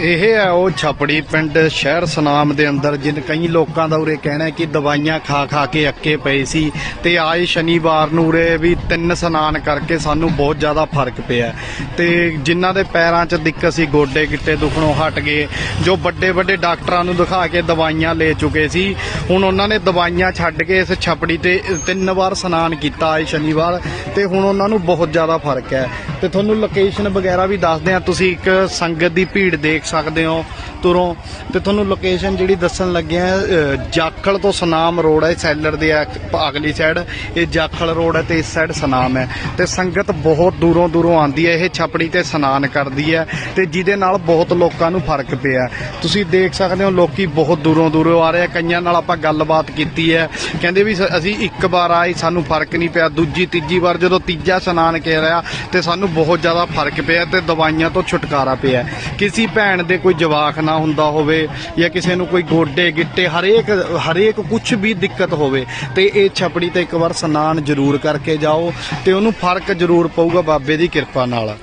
ਇਹ ਹੈ ਉਹ ਛਪੜੀ ਪਿੰਡ ਸ਼ਹਿਰ ਸਨਾਮ ਦੇ ਅੰਦਰ, ਜਿਨ ਕਈ ਲੋਕਾਂ ਦਾ ਉਰੇ ਕਹਿਣਾ ਹੈ ਕਿ ਦਵਾਈਆਂ ਖਾ ਖਾ ਕੇ ਅੱਕੇ ਪਏ ਸੀ ਤੇ ਆਏ ਸ਼ਨੀਵਾਰ ਨੂੰ ਉਰੇ ਵੀ ਤਿੰਨ ਸਨਾਨ ਕਰਕੇ ਸਾਨੂੰ ਬਹੁਤ ਜ਼ਿਆਦਾ ਫ਼ਰਕ ਪਿਆ। ਤੇ ਜਿਨ੍ਹਾਂ ਦੇ ਪੈਰਾਂ 'ਚ ਦਿੱਕਤ ਸੀ, ਗੋਡੇ ਗਿੱਟੇ ਦੁਖਣੋਂ ਹਟ ਗਏ, ਜੋ ਵੱਡੇ ਵੱਡੇ ਡਾਕਟਰਾਂ ਨੂੰ ਦਿਖਾ ਕੇ ਦਵਾਈਆਂ ਲੈ ਚੁੱਕੇ ਸੀ, ਹੁਣ ਉਹਨਾਂ ਨੇ ਦਵਾਈਆਂ ਛੱਡ ਕੇ ਇਸ ਛਪੜੀ ਤੇ ਤਿੰਨ ਵਾਰ ਸਨਾਨ ਕੀਤਾ ਆਏ ਸ਼ਨੀਵਾਰ ਤੇ ਹੁਣ ਉਹਨਾਂ ਨੂੰ ਬਹੁਤ ਜ਼ਿਆਦਾ ਫ਼ਰਕ ਹੈ। ਤੇ ਤੁਹਾਨੂੰ ਲੋਕੇਸ਼ਨ ਵਗੈਰਾ ਵੀ ਦੱਸਦੇ ਆ ਤੁਸੀਂ ਇੱਕ ਸੰਗਤ ਦੀ ਭੀੜ ਦੇਖ ਸਕਦੇ ਹੋ ਤੁਰੋਂ ਤੇ ਤੁਹਾਨੂੰ ਲੋਕੇਸ਼ਨ ਜਿਹੜੀ ਦੱਸਣ ਲੱਗੇ ਆ ਜਾਖਲ ਤੋਂ ਸਨਾਮ ਰੋਡ ਹੈ ਸੈਲਰ ਦੇ ਆ- ਅਗਲੀ ਸਾਈਡ ਇਹ ਜਾਖਲ ਰੋਡ ਹੈ ਤੇ ਇਸ ਸਾਈਡ ਸਨਾਮ ਹੈ ਤੇ ਸੰਗਤ ਬਹੁਤ ਦੂਰੋਂ ਦੂਰੋਂ ਆਂਦੀ ਹੈ ਇਹ ਛਪੜੀ ਤੇ ਸਨਾਨ ਕਰਦੀ ਹੈ ਤੇ ਜਿਹਦੇ ਨਾਲ ਬਹੁਤ ਲੋਕਾਂ ਨੂੰ ਫ਼ਰਕ ਪਿਆ। ਤੁਸੀਂ ਦੇਖ ਸਕਦੇ ਹੋ ਲੋਕੀ ਬਹੁਤ ਦੂਰੋਂ ਦੂਰੋਂ ਆ ਰਹੇ ਆ, ਕਈਆਂ ਨਾਲ ਆਪਾਂ ਗੱਲਬਾਤ ਕੀਤੀ ਹੈ ਕਹਿੰਦੇ ਵੀ ਸ- ਅਸੀਂ ਇੱਕ ਵਾਰ ਆਏ, ਸਾਨੂੰ ਫ਼ਰਕ ਨਹੀਂ ਪਿਆ, ਦੂਜੀ, ਤੀਜੀ ਵਾਰ ਜਦੋਂ ਤੀਜਾ ਇਸ਼ਨਾਨ ਕਰਿਆ ਤੇ ਸਾਨੂੰ ਬਹੁਤ ਜ਼ਿਆਦਾ ਫ਼ਰਕ ਪਿਆ ਤੇ ਦਵਾਈਆਂ ਤੋਂ ਛੁਟਕਾਰਾ ਪਿਆ। ਕਿਸੇ ਭੈਣ ਦੇ ਕੋਈ ਜਵਾਕ ਨਾ ਹੁੰਦਾ ਹੋਵੇ ਜਾਂ ਕਿਸੇ ਨੂੰ ਕੋਈ ਗੋਡੇ, ਗਿੱਟੇ, ਹਰੇਕ ਹਰੇਕ ਕੁਝ ਵੀ ਦਿੱਕਤ ਹੋਵੇ, ਤੇ ਇਹ ਛਪੜੀ ਤੇ ਇੱਕ ਵਾਰ ਸਨਾਨ ਜ਼ਰੂਰ ਕਰਕੇ ਜਾਓ ਤੇ ਉਹਨੂੰ ਫ਼ਰਕ ਜ਼ਰੂਰ ਪਊਗਾ ਬਾਬੇ ਦੀ ਕਿਰਪਾ ਨਾਲ।